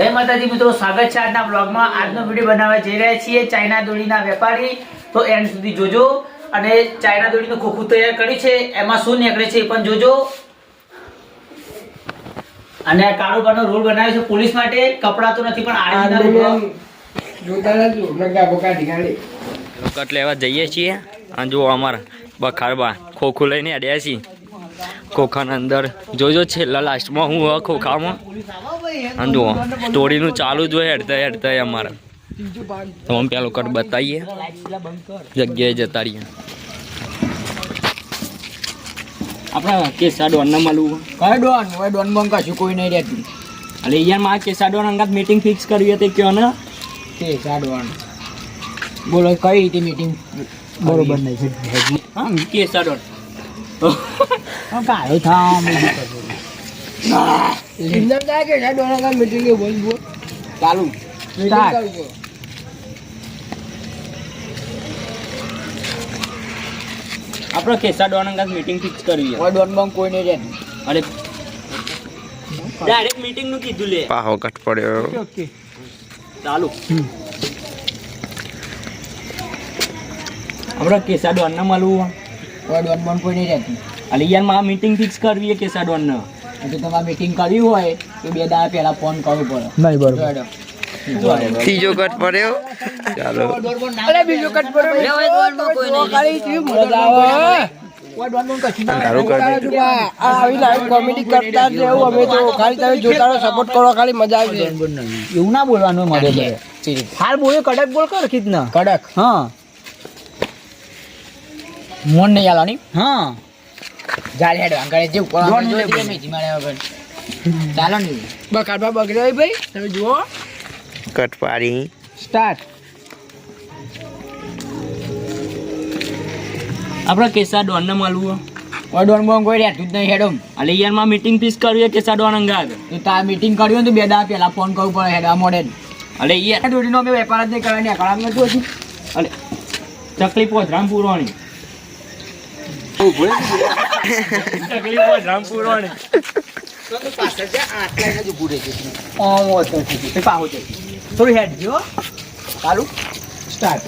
જય માતાજી મિત્રો સ્વાગત છે આજના બ્લોગમાં આજનો વીડિયો બનાવવા જઈ રહ્યા છીએ ચાઇના દોરીના વેપારી. તો એન્ડ સુધી જોજો અને ચાઇના ખોખું તૈયાર કર્યું છે. એમાં શું નીકળે છે એ પણ જોજો. અને આ કાળુબાનો રોલ બનાવ્યો છે પોલીસ માટે. કપડા તો નથી પણ કટ લેવા જઈએ છીએ. અને જુઓ અમારા બખાડબા ખોખું લઈને અડ્યા છીએ. ખોખાના અંદર. જોજો છેલ્લા લાસ્ટમાં હું હવે ખોખામાં. અને જુઓ સ્ટોરીનું ચાલુ જ હોય હેડતા હેડતા અમારે. તો અમે પેલો કટ બતાવીએ. જગ્યાએ જતા રહીએ. આપણા કેસા ડોન ના મળવું ડોન? હવે ડોન કોઈ નહીં રહેતું. એટલે યાર મારા કેસા ડોન અંગાત મીટિંગ ફિક્સ કરવી હતી કયો ને? બોલો કઈ રીતે મીટિંગ બરોબર નહીં. છે હા કેસા ડોન. કાયો થામ ઇન્દમ થાય કે સાડવાન આગળ મીટિંગ એ બોલ બોલ ચાલુ. આપણે કેસા ડોન અંગાત મીટિંગ ફિક્સ કરવી હવે ડોન બંગ કોઈ નહીં રહેતું અરે ડાયરેક્ટ મીટિંગનું કીધું લે. પાહો કટ પડ્યો. ઓકે ચાલુ. આપણે કેસા ડોન ના મળવું હવે ડોન બંગ કોઈ નહીં રહેતું અલે યાર મારા મીટિંગ ફિક્સ કરવી છે કેસા ડોન ને જો તમારે મીટિંગ કરવી હોય તો બે દાડા પહેલા ફોન કરવો પડે. નહીં બરોબર. ત્રીજો કટ પડ્યો. ચાલો. અરે બીજો કટ પડ્યો કોઈ નહીં. કોમેડી કરતા જ રહેવું. અમે તો ખાલી સપોર્ટ મજા આવી એવું ના બોલવાનું મારે હાલ બોલ્યો કડક બોલ કર કિતના કડક. હા. મોન નહીં આલવાની હા. જાલ હેડ આગળ જે ઉપર કે મેજી મારે વગર ચાલો ને. બકાડવા બગડ્યો ભાઈ તમે જુઓ. કટ પાડી સ્ટાર્ટ આપણે કેસા ડોન ને મળવું ડોન બોન કોઈ રહેતું જ નહીં હેડમ અલે યાર મારા મીટિંગ ફિક્સ કરવી કેસા ડોન અંગા તો તાર મીટિંગ કર્યું ને તો બે દા પહેલા ફોન કરવું પડે હેડ આ મોડે. અલે યાર ડોડીનો અમે વેપાર જ નહીં કરવાની અકળામ નતું હજી અલે તકલીફ પૂરવાની રામ પૂરવાની થોડું હેડ જો ચાલુ સ્ટાર્ટ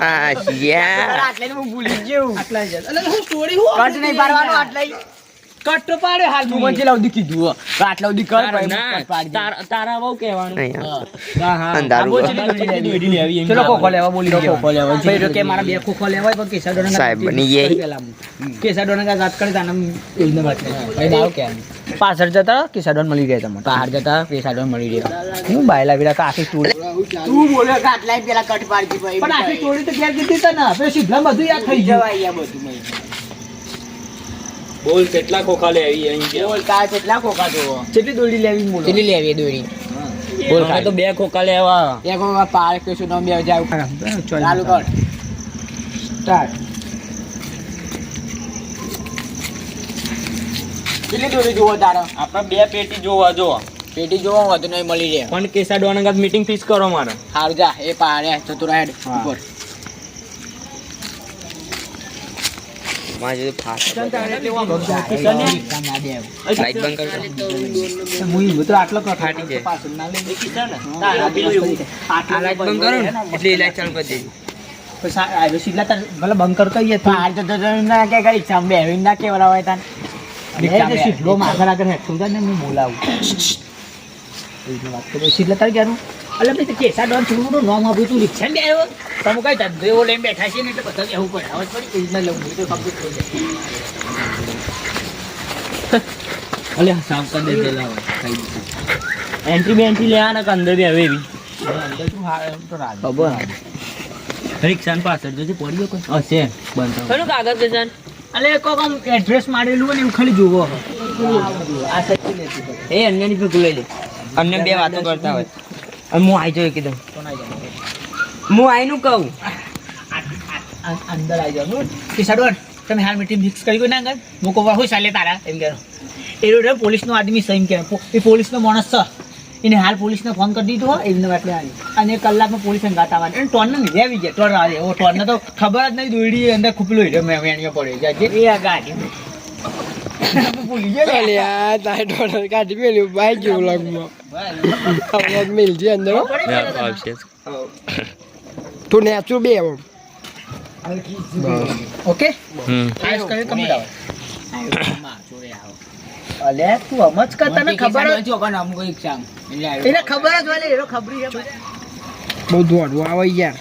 આ ભૂલી ગયો આટલા જ. એટલે હું સ્ટોરી હું કટ નહીં પાડવાનો આટલા કટ પાડે હાલ તું મને લાવ દીકી કીધું આટલા ઉદી કર તારા તારા- તારા બહુ કહેવાનું. હા. હા અંધારું બોલ. ચેલી. ખોખો લેવા બોલી ખોખો લેવા. ભાઈ કે મારા બે ખોખો લેવા પણ કેસા ડોના સાહેબ બની ગયા. કેસા ડોના વાત કરે તાને એમને વાત ભાઈ દાવ કે પાછળ જતા કેસા ડોન મળી ગયા તમને. બહાર જતા કેસા ડોન મળી રહ્યા હું બાયલા બીલા આખી સ્ટોરી તું બોલે કે પેલા કટ પાડજી ભાઈ. પણ આખી સ્ટોરી તો ઘેર દીધી તને પછી સીધા બધું યાદ થઈ જવાય આ બધું બોલ કેટલા ખોખા લેવી એમ બોલ કા કેટલા ખોખા જોવો કેટલી દોડી લેવી બોલો કેટલી લેવી દોરી બોલ તો બે ખોખા લેવા બે ખોખા પાર કે શું નામ બે જાવ ચાલુ કર. સ્ટાર્ટ. કેટલી દોરી જોવો તારો? આપણે બે પેટી જોવા જો. પેટી જોવો હોય તો નહીં મળી રહે. પણ કેસા ડોન અંગાત મીટિંગ ફિક્સ કરો મારે. સારું જા એ પાડે ચતુરા હેડ હા. ઉપર. મારે જો ફાસ્ટ લાઈટ બંધ કરો હું તો આટલો કર. ફાટી જાય. પાછળ ના લઈ. આ લાઈટ બંધ કરો ને. એટલે લાઈટ ચાલુ કરી દેજો. પછી આ- સીધા તાર ભલે બંધ તો તો. તો ના કે કરી. ચાંબે હેવીને ના કેવડા હોય તાન. એ જે માથા આગળ હેઠું ને હું બોલાવું. વાત તારે ક્યાંનું એટલે ભાઈ કેસા ડોન થોડું મોટું નામ આપ્યું તું રિક્ષા બે આવ્યો. તમે કઈ ધંધો એવો લઈને બેઠા છે ને એટલે બધા બેહવું પડે હવે પડી એવી રીતના લઉં તો કમ્પ્લીટ થઈ જાય. અલે સામ કર દે પેલા એન્ટ્રી બે એન્ટ્રી લેવા ને અંદર બી હવે એવી. અંદર તું હા એમ તો રાજ ખબર. રિક્ષા પાછળ જોજે પડ્યો કોઈ? હશે બંધ કરું કાગળ કિશન અલે કોક આમ એડ્રેસ મારેલું હોય ને એવું ખાલી જુઓ આ સચ્ચી લેતી એ અન્યની ભીખ લઈ લે. અન્ય બે વાતો કરતા હોય. હું આઈ જોઈ કીધું. હું આઈનું કહું. અંદર આવી જાવ કેસા ડોન તમે હાલ મીટિંગ ફિક્સ કરી ગયો ના આગળ હું કહું હોય ચાલે તારા. એમ કહો. એ રોડ પોલીસનો આદમી સહીમ કે એ પોલીસનો માણસ છે. એને હાલ પોલીસને ફોન કરી દીધો એમને એટલે આવી અને કલાકમાં પોલીસ અંગાત આવવાની. અને ટોનને લીધે આવી જાય ટોન આવે. એવો ટોનને તો ખબર જ નહીં દોડી અંદર ખૂપલો હીરો મેં વેણીઓ પડ્યો જાય એ ગાડી. ભૂલી ગયો અલે આ તારે ડોલર કાઢી મેલ્યું ભાઈ ગયું લગમાં લગ મેલજી અંદર હો. આવશે તું નેચું બે આમ ઓકે હમ આયુષ કરે કમ્પ્લીટ આવે અલે તું સમજ કર તને ખબર જ એને ખબર જ હોય ને એનો ખબરી છે. બહુ દોડવું આવે યાર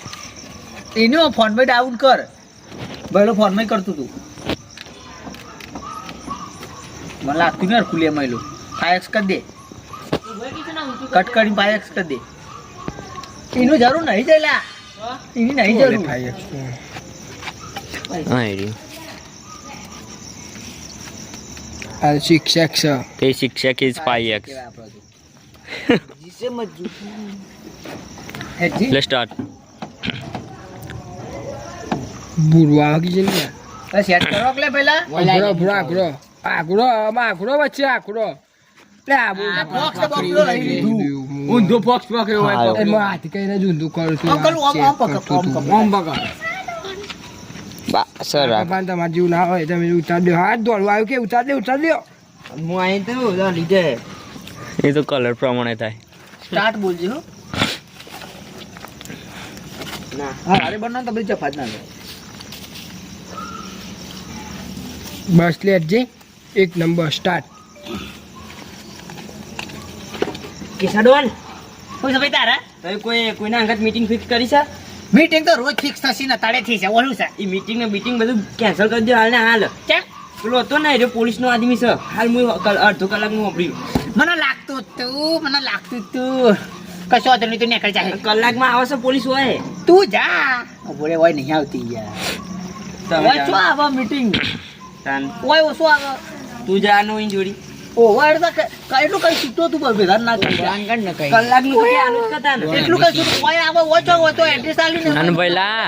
એનો ફોનમાં ડાઉન કર ભલે ફોનમાં કરતું તું મને લાગતું ને ખુલે મળ્યું ફાયક્સ કરી દે કટ કરી ફાયક્સ કરી દે એનું જરૂર નહીં જઈલા એની નહીં જરૂર થાય હા એરી આ શિક્ષક છે તે શિક્ષક ઇઝ ફાઈવ એક્સ હેજી લે સ્ટાર્ટ બુરવા ને તો સેટ કરો કે પેલા બુરા ભૂરો આઘરો આઘરો આમાં આઘરો વચ્ચે આઘરો લે આ બહુ આ box તો બગડો લઈ લીધું. ઊંધો બોક્સ પકડ્યો હોય હાથ કઈને જ ઊંધું કરું છું. આમ પકડ, સર તમારે જેવું ના હોય તમે ઉતાર દો. હાથ દોડવા આવ્યું કે ઉતાર દે ઉતાર દો. હું અહીં તો લીધે. એ તો કલર પ્રમાણે થાય. સ્ટાર્ટ બોલજો ના. અરે બનાવ તો બધી ના બસ લેટજે એક નંબર સ્ટાર્ટ શું છે ભાઈ તારા? તમે કોઈ કોઈના અંગત મીટિંગ ફિક્સ કરી છે? મીટિંગ તો રોજ ફિક્સ થશે ને તાળે થી છે ઓલું છે. એ મીટિંગ ને મીટિંગ બધું કેન્સલ કરી દો હાલ ને હાલ. કેમ પેલો હતો ને એ પોલીસ નો આદમી છે. હાલ હું અડધો કલાકનું વાપર્યું. મને લાગતું હતું તું મને લાગતું હતું તું. કશો વાંધો નહીં તું નીકળી જાય કલાકમાં આવે છે પોલીસ હોય. તું જા. બોલે હોય નહીં આવતી યાર. તમે શું આવો મીટિંગ. ઓય ઓછો આવે? તું જાનું ઈન જોડી. ઓવર તો ક- ક- એટલું કઈ છૂટો તું ભેગા ના કરી કલાકનું પછી આનું જ ને. એટલું કઈ છૂટું ઓય આવે ઓછો ઓછો એડ્રેસ આલી ને અને ભાઈલા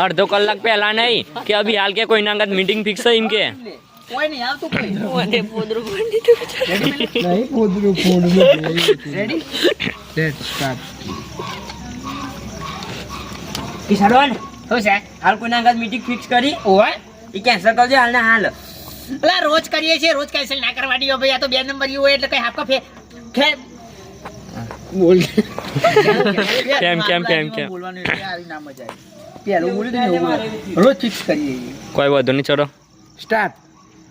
અડધો કલાક પહેલા નહીં કે અભી હાલ કે કોઈના અંગત મીટિંગ ફિક્સ છે એમ કે? કોઈ નહીં આવતું કઈ નહીં. પોદરું ફોડું રેડી લેટ સ્ટાર્ટ કેસાડવાન શું છે? હાલ કોઈના અંગત મીટિંગ ફિક્સ કરી? ઓય એ કેન્સલ કરજો હાલ ને હાલ. અલા રોજ કરીએ છીએ રોજ કેન્સલ ના કરવાની હોય ભાઈ આ તો બે નંબર યુ એટલે કઈ હાફ ફે ખે બોલ. કેમ, કેમ, કેમ, કેમ? બોલવાનું એટલે આવી ના મજા આવી. પેલું બોલી દે ને એવું બોલે. રોજ ફિક્સ કરીએ કોઈ વાંધો નહીં ચલો. સ્ટાર્ટ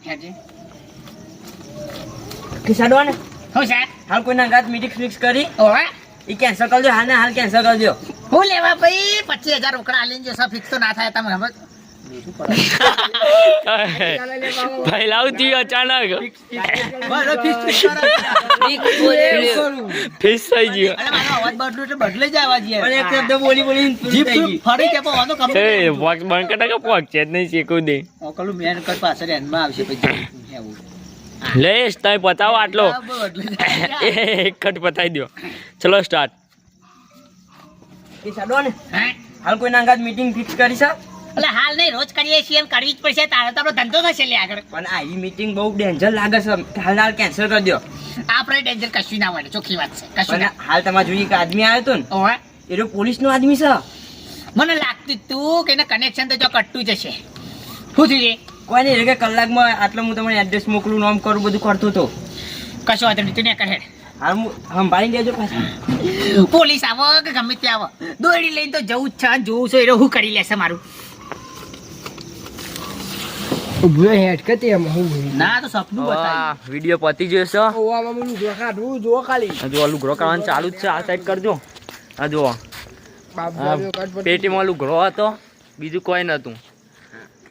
હેજી. કેસાડવાન શું સાહેબ? હાલ કોઈના ગાત મીટિંગ ફિક્સ કરી. ઓય એ કેન્સલ કરજો હાલ ને હાલ કેન્સલ કરજો હું લેવા ભાઈ? પચીસ હજાર રોકડા લઈને જો ફિક્સ તો ના થાય તમે સમજ ભાઈ લાવતી અચાનક ફિક્સ થઈ ગયો. બદલો જ બોલી બોલી જીપ ફરી કે એ બંધ કે પોક છે નહીં શીખવું દે. ઓકલું મેન કર પાછળ એન્ડમાં આવશે પછી લેશ તમે પતાવો આટલો. એક કટ પતાવી દો ચલો સ્ટાર્ટ હાલ કોઈ અંગત મીટિંગ ફિક્સ કરી છે? એટલે હાલ નહીં રોજ કરીએ છીએ એમ કરવી જ પડશે તારે તો આપણો ધંધો થશે લે આગળ. પણ આ ઈ મીટિંગ બહુ ડેન્જર લાગે છે. હાલ હાલ કેન્સલ કરી દો આપણે ડેન્જર કશું ના મળે ચોખ્ખી વાત છે કશું ના. હાલ તમારે જોઈએ કે આદમી આવ્યો હતો ને ઓય એ તો પોલીસ નો આદમી છે. મને લાગતું તું કે કનેક્શન તો જો કટતું જશે શું થયું કોઈ નહીં કે કલાકમાં આટલો હું તમને એડ્રેસ મોકલું નામ કરું બધું કરતો હતો. કશું વાંધો નહીં તું ને કરે હાલ હું સંભાળી લેજો પાછા. પોલીસ આવો કે ગમે તે આવો. દોડી લઈને તો જવું જ છે જોવું છું એટલે હું કરી લેશે મારું. ઊભો હેડ કે તે હું ના તો સપનું બતાવ્યું વિડિયો પતી ગયો છે. ઓવામાં બોલું જો કાઢવું જો ખાલી. હજુ આ લુગરો કરવાનું ચાલુ જ છે આ સાઈડ કરજો. આ જો પેટીમાં લુગરો હતો બીજું કોઈ નતું.